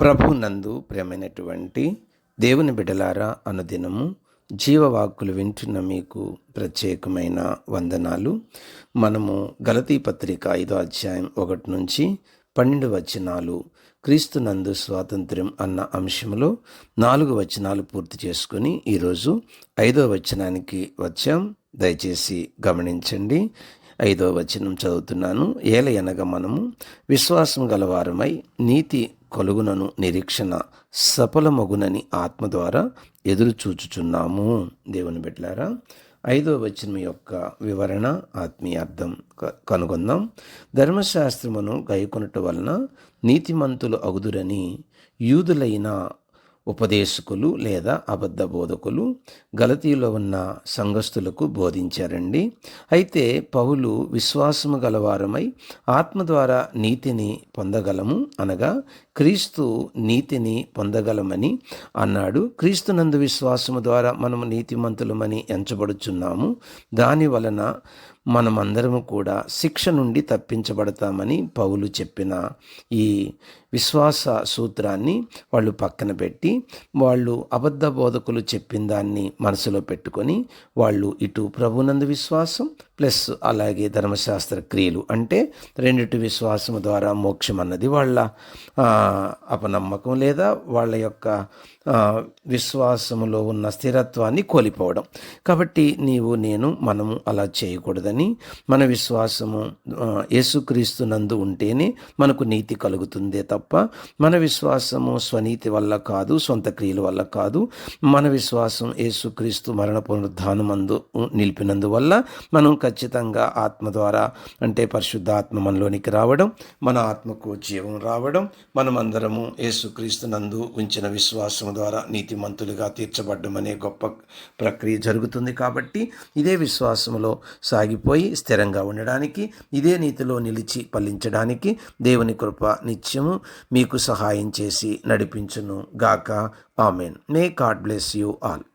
ప్రభు నందు ప్రేమైనటువంటి దేవుని బిడలారా అనుదినము జీవవాక్కులు వింటున్న మీకు ప్రత్యేకమైన వందనాలు. మనము గలతీ పత్రిక ఐదో అధ్యాయం ఒకటి నుంచి పన్నెండు వచనాలు క్రీస్తు నందు స్వాతంత్ర్యం అన్న అంశంలో నాలుగు వచనాలు పూర్తి చేసుకుని ఈరోజు ఐదో వచనానికి వచ్చాం. దయచేసి గమనించండి. ఐదో వచనం చదువుతున్నాను. ఏలయనగా మనము విశ్వాసం గలవారమై నీతి కలుగునను నిరీక్షణ సఫలమగునని ఆత్మ ద్వారా ఎదురు చూచుచున్నాము దేవుని బిడ్డలారా ఐదో వచనం యొక్క వివరణ ఆత్మీయ అర్థం క- కనుగొందాం. ధర్మశాస్త్రమును గైకొనట వలన నీతిమంతులు అగుదురని యూదులైన ఉపదేశకులు లేదా అబద్ధ బోధకులు గలతీలో ఉన్న సంఘస్థులకు బోధించారండి. అయితే పౌలు విశ్వాసము గలవారమై ఆత్మ ద్వారా నీతిని పొందగలము అనగా క్రీస్తు నీతిని పొందగలమని అన్నాడు. క్రీస్తునందు విశ్వాసము ద్వారా మనము నీతిమంతులమని ఎంచబడుచున్నాము. దాని వలన మనమందరము కూడా శిక్ష నుండి తప్పించబడతామని పౌలు చెప్పిన ఈ విశ్వాస సూత్రాన్ని వాళ్ళు పక్కన పెట్టి వాళ్ళు అబద్ధ బోధకులు చెప్పిన దాన్ని మనసులో పెట్టుకొని వాళ్ళు ఇటు ప్రభునందు విశ్వాసం ప్లస్ అలాగే ధర్మశాస్త్ర క్రియలు అంటే రెండిటి విశ్వాసం ద్వారా మోక్షం అన్నది వాళ్ళ ఆ, అపనమ్మకం లేదా వాళ్ళ యొక్క విశ్వాసములో ఉన్న స్థిరత్వాన్ని కోల్పోవడం. కాబట్టి నీవు నేను మనము అలా చేయకూడదని మన విశ్వాసము ఆ, యేసుక్రీస్తు నందు ఉంటేనే మనకు నీతి కలుగుతుందే తప్ప మన విశ్వాసము స్వనీతి వల్ల కాదు సొంత క్రియల వల్ల కాదు. మన విశ్వాసం యేసుక్రీస్తు మరణ పునరుద్ధానమందు నిలిపినందువల్ల మనం ఖచ్చితంగా ఆత్మ ద్వారా అంటే పరిశుద్ధాత్మ మనలోనికి రావడం మన ఆత్మకు జీవం రావడం మనమందరము యేసుక్రీస్తు నందు ఉంచిన విశ్వాసం ద్వారా నీతిమంతులుగా తీర్చబడ్డమనే గొప్ప ప్రక్రియ జరుగుతుంది కాబట్టి ఇదే విశ్వాసములో సాగిపోయి స్థిరంగా ఉండడానికి ఇదే నీతిలో నిలిచి ఫలించడానికి దేవుని కృప నిత్యము మీకు సహాయం చేసి నడిపించును గాక. Amen. May God bless you all.